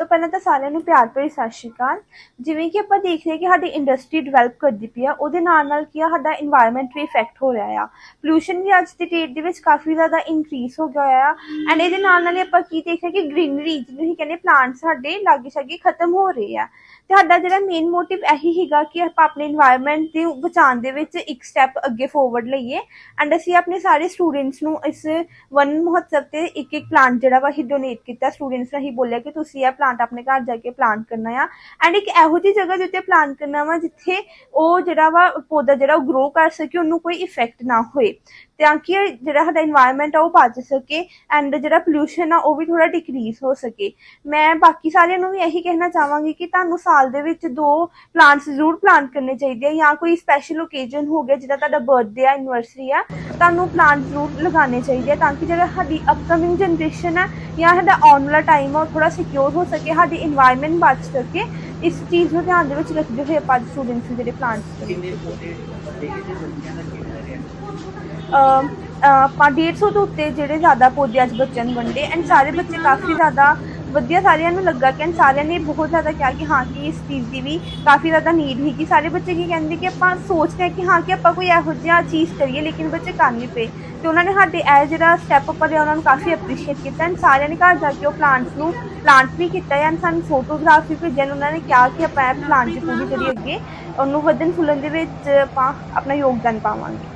ਤੋਂ ਪਹਿਲਾਂ ਤਾਂ ਸਾਰਿਆਂ ਨੂੰ ਪਿਆਰ ਭਰੀ ਸਤਿ ਸ਼੍ਰੀ ਅਕਾਲ। ਜਿਵੇਂ ਕਿ ਆਪਾਂ ਦੇਖ ਰਹੇ ਕਿ ਸਾਡੀ ਇੰਡਸਟਰੀ ਡਿਵੈਲਪ ਕਰਦੀ ਪਈ ਆ, ਉਹਦੇ ਨਾਲ ਨਾਲ ਕੀ ਆ, ਸਾਡਾ এনवायरमेंट ਵੀ ਇਫੈਕਟ ਹੋ ਰਿਹਾ ਆ। ਪੋਲੂਸ਼ਨ ਵੀ ਅੱਜ ਦੀ ਡੇਟ ਦੇ ਵਿੱਚ ਕਾਫੀ ਜ਼ਿਆਦਾ ਇਨਕਰੀਸ ਹੋ ਗਿਆ ਆ। ਐਂਡ ਇਹਦੇ ਨਾਲ ਨਾਲ ਆਪਾਂ ਕੀ ਦੇਖ ਰਹੇ ਕਿ ਗ੍ਰੀਨਰੀ ਜਿਹਨੂੰ ਹੀ ਕਹਿੰਦੇ ਪਲਾਂਟ ਸਾਡੇ ਲਾਗੇ ਛਾਗੇ ਖਤਮ ਹੋ ਰਹੇ ਆ। ਤੇ ਸਾਡਾ ਜਿਹੜਾ ਮੇਨ ਮੋਟਿਵ ਇਹੀ ਹੈਗਾ ਕਿ ਆਪਾਂ ਆਪਣੇ এনवायरमेंट ਦੇ ਬਚਾਉਣ ਦੇ ਵਿੱਚ ਇੱਕ ਸਟੈਪ ਅੱਗੇ ਫੋਰਵਰਡ ਲਈਏ। ਐਂਡ ਅਸੀਂ ਆਪਣੇ ਸਾਰੇ ਸਟੂਡੈਂਟਸ ਨੂੰ ਇਸ ਵਨ ਮਹੋਤਸਵ ਤੇ ਇੱਕ ਇੱਕ ਪਲਾਂਟ ਜਿਹੜਾ ਵਾ ਹੀ ਡੋਨੇਟ ਕੀਤਾ। ਸਟੂਡੈਂਟਸ ਨੇ ਹੀ ਬੋਲਿਆ ਕਿ ਤੁਸੀਂ ਇਹ ਪਲਾਂਟ ਪਲਾਂਟ ਆਪਣੇ ਘਰ ਜਾ ਕੇ ਪਲਾਂਟ ਕਰਨਾ ਆ। ਐਂਡ ਇੱਕ ਇਹੋ ਜਿਹੀ ਜਗ੍ਹਾ ਜਿੱਤੇ ਪਲਾਂਟ ਕਰਨਾ ਵਾ, ਜਿੱਥੇ ਉਹ ਜਿਹੜਾ ਵਾ ਪੌਦਾ ਜਿਹੜਾ ਉਹ ਗਰੋ ਕਰ ਸਕੇ, ਉਹਨੂੰ ਕੋਈ ਇਫੈਕਟ ਨਾ ਹੋਏ। ਤਾਂ ਕਿ ਜਿਹੜਾ ਸਾਡਾ এনवायरमेंट ਆ, ਉਹ ਬਚ ਸਕੇ ਐਂਡ ਜਿਹੜਾ ਪੋਲੂਸ਼ਨ ਆ, ਉਹ ਵੀ ਥੋੜਾ ਡਿਕਰੀਸ ਹੋ ਸਕੇ। ਮੈਂ ਬਾਕੀ ਸਾਰਿਆਂ ਨੂੰ ਵੀ ਇਹੀ ਕਹਿਣਾ ਚਾਹਾਂਗੀ ਕਿ ਤੁਹਾਨੂੰ ਸਾਲ ਦੇ ਵਿੱਚ ਦੋ ਪਲਾਂਟਸ ਜ਼ਰੂਰ ਪਲਾਂਟ ਕਰਨੇ ਚਾਹੀਦੇ ਆ ਜਾਂ ਕੋਈ ਸਪੈਸ਼ਲ ਓਕੇਜ਼ਨ ਹੋ ਗਿਆ, ਜਿੱਦਾਂ ਤੁਹਾਡਾ ਬਰਥਡੇ ਆ ਐਨਿਵਰਸਰੀ ਆ ਤੁਹਾਨੂੰ ਪਲਾਂਟ ਜ਼ਰੂਰ ਲਗਾਉਣੇ ਚਾਹੀਦੇ ਆ ਤਾਂ ਕਿ ਜਿਹੜਾ ਸਾਡੀ ਅਪਕਮਿੰਗ ਜਨਰੇਸ਼ਨ ਹੈ ਜਾਂ ਸਾਡਾ ਆਉਣ ਵਾਲਾ ਟਾਈਮ ਆ ਉਹ ਥੋੜਾ ਸਿਕਿਉਰ ਹੋ ਸਕੇ ਸਾਡੀ এনवायरमेंट ਬਚ ਸਕੇ। ਇਸ ਚੀਜ਼ ਨੂੰ ਧਿਆਨ ਦੇ ਵਿੱਚ ਰੱਖਦੇ ਹੋਏ ਆਪਾਂ ਸਟੂਡੈਂਟਸ ਨੂੰ ਜਿਹੜੇ ਪਲਾਂਟਸ ਕਿੰਨੇ ਪੌਦੇ ਆਪਾਂ 150 ਤੋਂ ਉੱਤੇ ਜਿਹੜੇ ਜ਼ਿਆਦਾ ਪੌਦੇ ਅੱਜ ਬੱਚਿਆਂ ਨੂੰ ਵੰਡੇ ਐਂਡ ਸਾਰੇ ਬੱਚੇ ਕਾਫੀ ਜ਼ਿਆਦਾ ਵਧੀਆ ਸਾਰਿਆਂ ਨੂੰ ਲੱਗਾ। ਕਿ and ਸਾਰਿਆਂ ਨੇ ਬਹੁਤ ਜ਼ਿਆਦਾ ਕਿਹਾ ਕਿ ਹਾਂ ਕਿ ਇਸ ਚੀਜ਼ ਦੀ ਵੀ ਕਾਫੀ ਜ਼ਿਆਦਾ ਨੀਡ ਹੈਗੀ ਸਾਰੇ ਬੱਚੇ ਕੀ ਕਹਿੰਦੇ ਕਿ ਆਪਾਂ ਸੋਚਦੇ ਹਾਂ ਕਿ ਹਾਂ ਕਿ ਆਪਾਂ ਕੋਈ ਇਹੋ ਜਿਹਾ ਚੀਜ਼ ਕਰੀਏ, ਲੇਕਿਨ ਬੱਚੇ ਕਰ ਨਹੀਂ ਪਏ। ਤੇ ਉਹਨਾਂ ਨੇ ਸਾਡੇ ਇਹ ਜਿਹੜਾ ਸਟੈਪ ਉੱਪਰ ਲਿਆ, ਉਹਨਾਂ ਨੂੰ ਕਾਫੀ ਅਪਰੀਸ਼ੀਏਟ ਕੀਤਾ ਐਂਡ ਸਾਰਿਆਂ ਨੇ ਘਰ ਜਾ ਕੇ ਉਹ ਪਲਾਂਟਸ ਨੂੰ ਪਲਾਂਟ ਵੀ ਕੀਤਾ ਐਂਡ ਸਾਨੂੰ ਫੋਟੋਗ੍ਰਾਫ ਵੀ ਭੇਜਣ ਉਹਨਾਂ ਨੇ ਕਿਹਾ ਕਿ ਆਪਾਂ ਇਹ ਪਲਾਂਟ ਦੀ ਪੂਰੀ ਕਰੀ ਅੱਗੇ। ਉਹਨੂੰ ਵਧਣ ਫੁੱਲਣ ਦੇ ਵਿੱਚ ਆਪਾਂ ਆਪਣਾ ਯੋਗਦਾਨ ਪਾਵਾਂਗੇ।